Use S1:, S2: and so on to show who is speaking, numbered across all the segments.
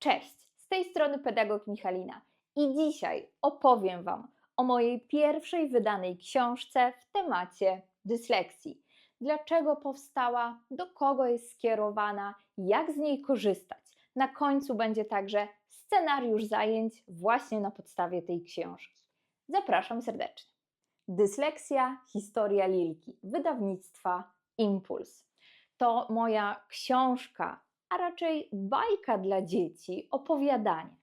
S1: Cześć, z tej strony pedagog Michalina i dzisiaj opowiem Wam o mojej pierwszej wydanej książce w temacie dysleksji. Dlaczego powstała, do kogo jest skierowana, jak z niej korzystać. Na końcu będzie także scenariusz zajęć właśnie na podstawie tej książki. Zapraszam serdecznie. Dysleksja, historia Lilki, wydawnictwa Impuls. To moja książka a raczej bajka dla dzieci, opowiadanie.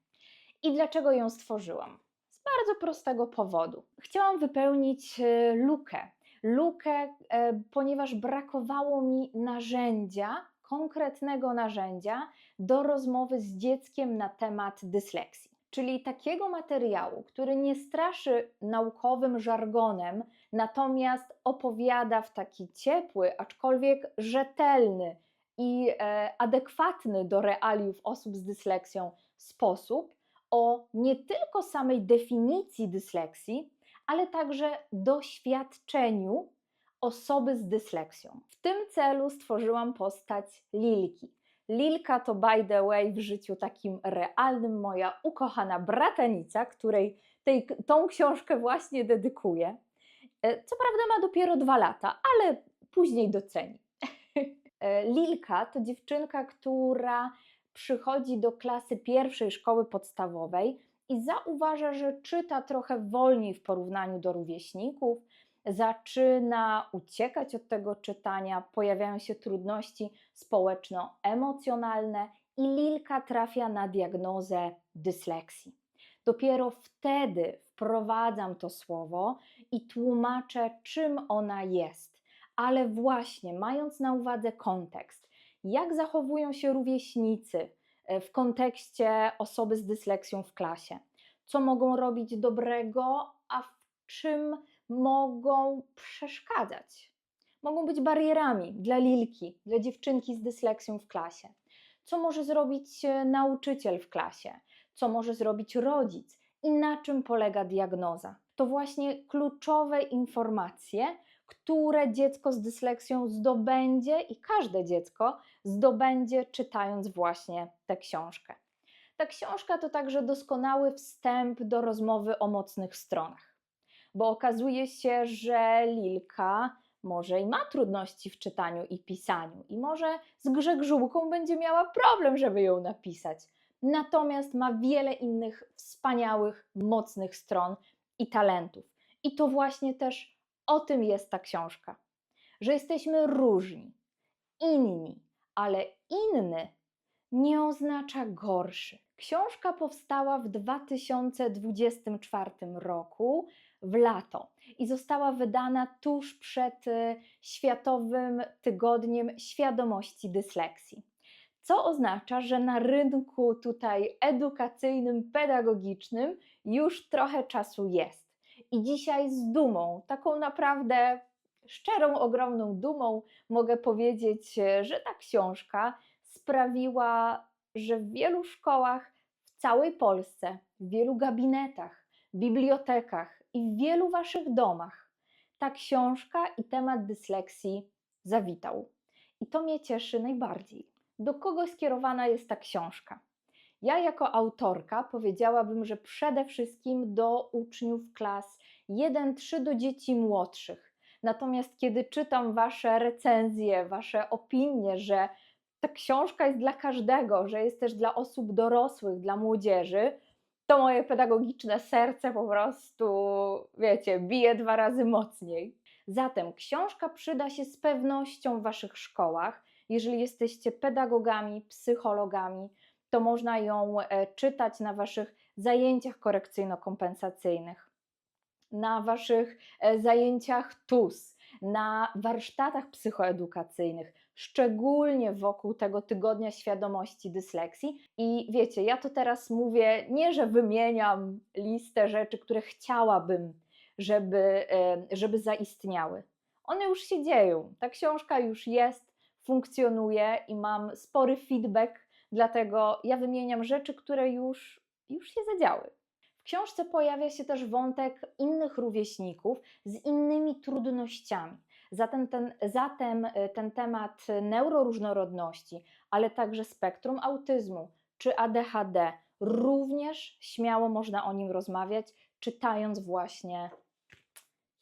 S1: I dlaczego ją stworzyłam? Z bardzo prostego powodu. Chciałam wypełnić e, lukę. Lukę, e, ponieważ brakowało mi narzędzia, konkretnego narzędzia do rozmowy z dzieckiem na temat dysleksji. Czyli takiego materiału, który nie straszy naukowym żargonem, natomiast opowiada w taki ciepły, aczkolwiek rzetelny, i e, adekwatny do realiów osób z dysleksją sposób o nie tylko samej definicji dysleksji, ale także doświadczeniu osoby z dysleksją. W tym celu stworzyłam postać Lilki. Lilka to by the way w życiu takim realnym moja ukochana bratanica, której tej, tą książkę właśnie dedykuję. E, co prawda ma dopiero dwa lata, ale później doceni. E, Lilka to dziewczynka, która przychodzi do klasy pierwszej szkoły podstawowej i zauważa, że czyta trochę wolniej w porównaniu do rówieśników, zaczyna uciekać od tego czytania, pojawiają się trudności społeczno-emocjonalne i Lilka trafia na diagnozę dysleksji. Dopiero wtedy wprowadzam to słowo i tłumaczę, czym ona jest ale właśnie mając na uwadze kontekst, jak zachowują się rówieśnicy e, w kontekście osoby z dysleksją w klasie, co mogą robić dobrego, a w czym mogą przeszkadzać. Mogą być barierami dla Lilki, dla dziewczynki z dysleksją w klasie. Co może zrobić e, nauczyciel w klasie? Co może zrobić rodzic? I na czym polega diagnoza? To właśnie kluczowe informacje, które dziecko z dysleksją zdobędzie i każde dziecko zdobędzie czytając właśnie tę książkę. Ta książka to także doskonały wstęp do rozmowy o mocnych stronach, bo okazuje się, że Lilka może i ma trudności w czytaniu i pisaniu, i może z grzegrzółką będzie miała problem, żeby ją napisać. Natomiast ma wiele innych wspaniałych, mocnych stron i talentów. I to właśnie też o tym jest ta książka, że jesteśmy różni, inni, ale inny nie oznacza gorszy. Książka powstała w 2024 roku w lato i została wydana tuż przed y, Światowym Tygodniem Świadomości Dysleksji. Co oznacza, że na rynku tutaj edukacyjnym, pedagogicznym już trochę czasu jest. I dzisiaj z dumą, taką naprawdę szczerą, ogromną dumą, mogę powiedzieć, że ta książka sprawiła, że w wielu szkołach w całej Polsce, w wielu gabinetach, bibliotekach i w wielu waszych domach ta książka i temat dysleksji zawitał. I to mnie cieszy najbardziej. Do kogo skierowana jest ta książka? Ja jako autorka powiedziałabym, że przede wszystkim do uczniów klas 1-3 do dzieci młodszych. Natomiast kiedy czytam Wasze recenzje, Wasze opinie, że ta książka jest dla każdego, że jest też dla osób dorosłych, dla młodzieży, to moje pedagogiczne serce po prostu, wiecie, bije dwa razy mocniej. Zatem książka przyda się z pewnością w Waszych szkołach, jeżeli jesteście pedagogami, psychologami, to można ją e, czytać na Waszych zajęciach korekcyjno-kompensacyjnych, na Waszych e, zajęciach TUS, na warsztatach psychoedukacyjnych, szczególnie wokół tego tygodnia świadomości dysleksji. I wiecie, ja to teraz mówię nie, że wymieniam listę rzeczy, które chciałabym, żeby, e, żeby zaistniały. One już się dzieją. Ta książka już jest, funkcjonuje i mam spory feedback Dlatego ja wymieniam rzeczy, które już, już się zadziały. W książce pojawia się też wątek innych rówieśników z innymi trudnościami. Zatem ten, zatem e, ten temat neuroróżnorodności, ale także spektrum autyzmu, czy ADHD, również śmiało można o nim rozmawiać, czytając właśnie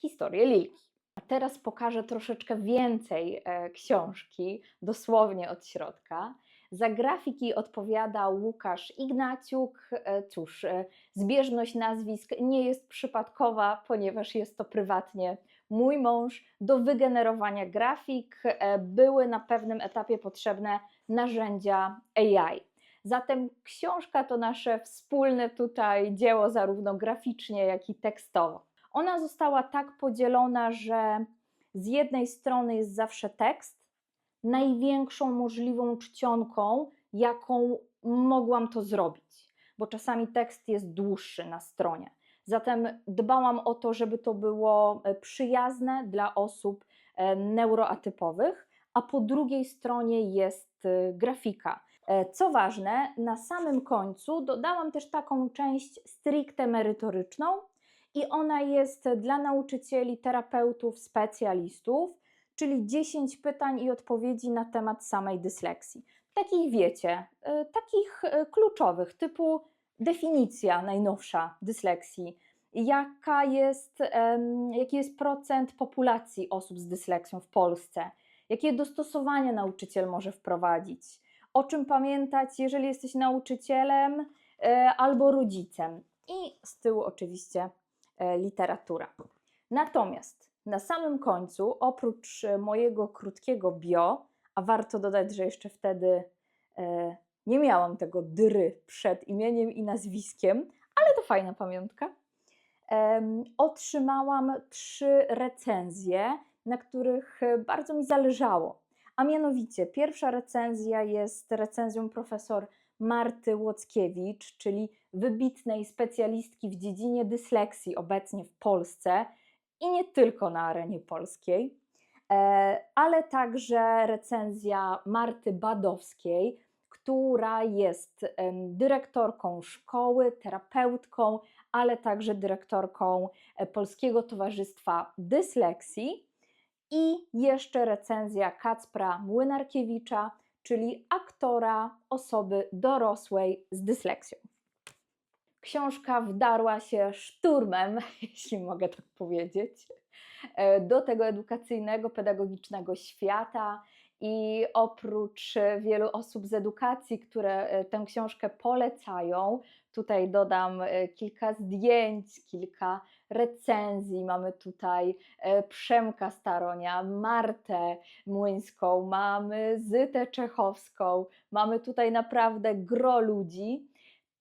S1: historię Lilki. A teraz pokażę troszeczkę więcej e, książki, dosłownie od środka. Za grafiki odpowiada Łukasz Ignaciuk. E, Cóż, e, zbieżność nazwisk nie jest przypadkowa, ponieważ jest to prywatnie mój mąż. Do wygenerowania grafik e, były na pewnym etapie potrzebne narzędzia AI. Zatem książka to nasze wspólne tutaj dzieło, zarówno graficznie, jak i tekstowo. Ona została tak podzielona, że z jednej strony jest zawsze tekst, największą możliwą czcionką, jaką mogłam to zrobić, bo czasami tekst jest dłuższy na stronie. Zatem dbałam o to, żeby to było e, przyjazne dla osób e, neuroatypowych, a po drugiej stronie jest e, grafika. Co ważne, na samym końcu dodałam też taką część stricte merytoryczną, i ona jest dla nauczycieli, terapeutów, specjalistów, czyli 10 pytań i odpowiedzi na temat samej dysleksji. Takich wiecie, takich kluczowych, typu definicja najnowsza dysleksji, jaka jest, jaki jest procent populacji osób z dysleksją w Polsce, jakie dostosowania nauczyciel może wprowadzić, o czym pamiętać, jeżeli jesteś nauczycielem e, albo rodzicem. I z tyłu oczywiście e, literatura. Natomiast na samym końcu, oprócz mojego krótkiego bio, a warto dodać, że jeszcze wtedy e, nie miałam tego dry przed imieniem i nazwiskiem, ale to fajna pamiątka. Um, otrzymałam trzy recenzje, na których bardzo mi zależało. A mianowicie, pierwsza recenzja jest recenzją profesor Marty Łockiewicz, czyli wybitnej specjalistki w dziedzinie dysleksji obecnie w Polsce i nie tylko na arenie polskiej, e, ale także recenzja Marty Badowskiej, która jest dyrektorką szkoły, terapeutką, ale także dyrektorką e, Polskiego Towarzystwa Dysleksji. I jeszcze recenzja Kacpra Młynarkiewicza, czyli aktora osoby dorosłej z dysleksją. Książka wdarła się szturmem, jeśli mogę tak powiedzieć, e, do tego edukacyjnego, pedagogicznego świata i oprócz wielu osób z edukacji, które e, tę książkę polecają, tutaj dodam e, kilka zdjęć, kilka recenzji. Mamy tutaj e, Przemka Staronia, Martę Młyńską, mamy Zytę Czechowską, mamy tutaj naprawdę gro ludzi.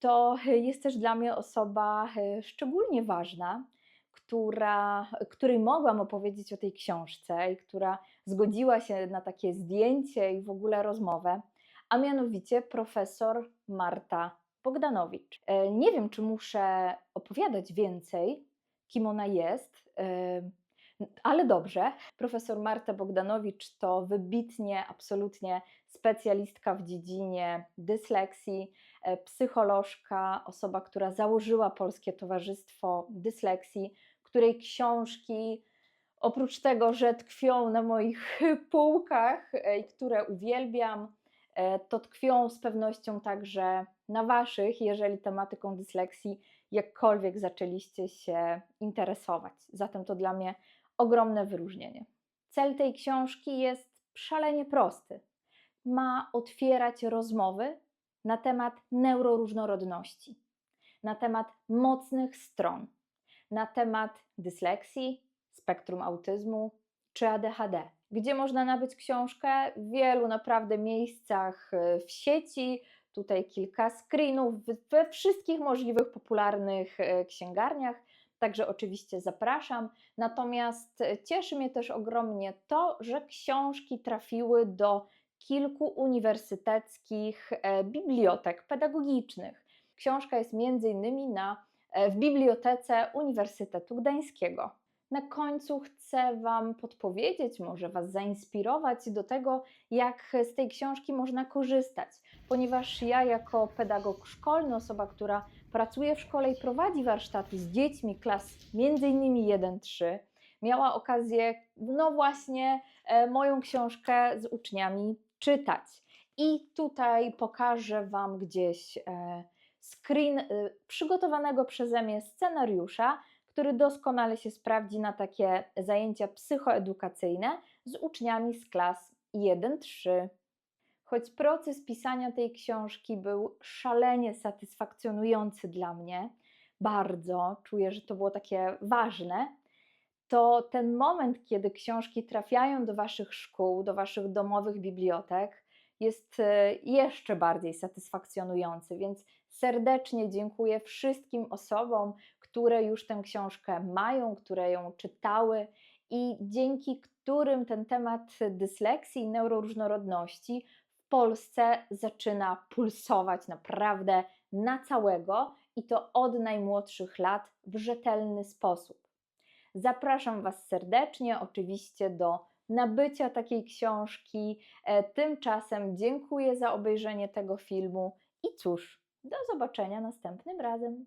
S1: To jest też dla mnie osoba szczególnie ważna, która, której mogłam opowiedzieć o tej książce i która zgodziła się na takie zdjęcie i w ogóle rozmowę, a mianowicie profesor Marta Bogdanowicz. E, nie wiem, czy muszę opowiadać więcej, kim ona jest, e, ale dobrze. Profesor Marta Bogdanowicz to wybitnie, absolutnie specjalistka w dziedzinie dysleksji, e, psycholożka, osoba, która założyła Polskie Towarzystwo Dysleksji, której książki, oprócz tego, że tkwią na moich półkach, e, które uwielbiam, e, to tkwią z pewnością także na Waszych, jeżeli tematyką dysleksji jakkolwiek zaczęliście się interesować. Zatem to dla mnie ogromne wyróżnienie. Cel tej książki jest szalenie prosty. Ma otwierać rozmowy na temat neuroróżnorodności, na temat mocnych stron, na temat dysleksji, spektrum autyzmu czy ADHD. Gdzie można nabyć książkę? W wielu naprawdę miejscach e, w sieci. Tutaj kilka screenów we wszystkich możliwych popularnych e, księgarniach. Także oczywiście zapraszam. Natomiast e, cieszy mnie też ogromnie to, że książki trafiły do kilku uniwersyteckich bibliotek pedagogicznych. Książka jest innymi na E, w Bibliotece Uniwersytetu Gdańskiego. Na końcu chcę Wam podpowiedzieć, może Was zainspirować do tego, jak z tej książki można korzystać, ponieważ ja, jako pedagog szkolny, osoba, która pracuje w szkole i prowadzi warsztaty z dziećmi klas innymi 1-3, miała okazję, no właśnie, e, moją książkę z uczniami czytać. I tutaj pokażę Wam gdzieś e, screen e, przygotowanego przeze mnie scenariusza, który doskonale się sprawdzi na takie zajęcia psychoedukacyjne z uczniami z klas 1-3. Choć proces pisania tej książki był szalenie satysfakcjonujący dla mnie, bardzo czuję, że to było takie ważne, to ten moment, kiedy książki trafiają do Waszych szkół, do Waszych domowych bibliotek, jest e, jeszcze bardziej satysfakcjonujący. Więc serdecznie dziękuję wszystkim osobom, które już tę książkę mają, które ją czytały i dzięki którym ten temat dysleksji i neuroróżnorodności w Polsce zaczyna pulsować naprawdę na całego i to od najmłodszych lat w rzetelny sposób. Zapraszam Was serdecznie, oczywiście, do nabycia takiej książki. E, Tymczasem dziękuję za obejrzenie tego filmu i cóż, do zobaczenia następnym razem.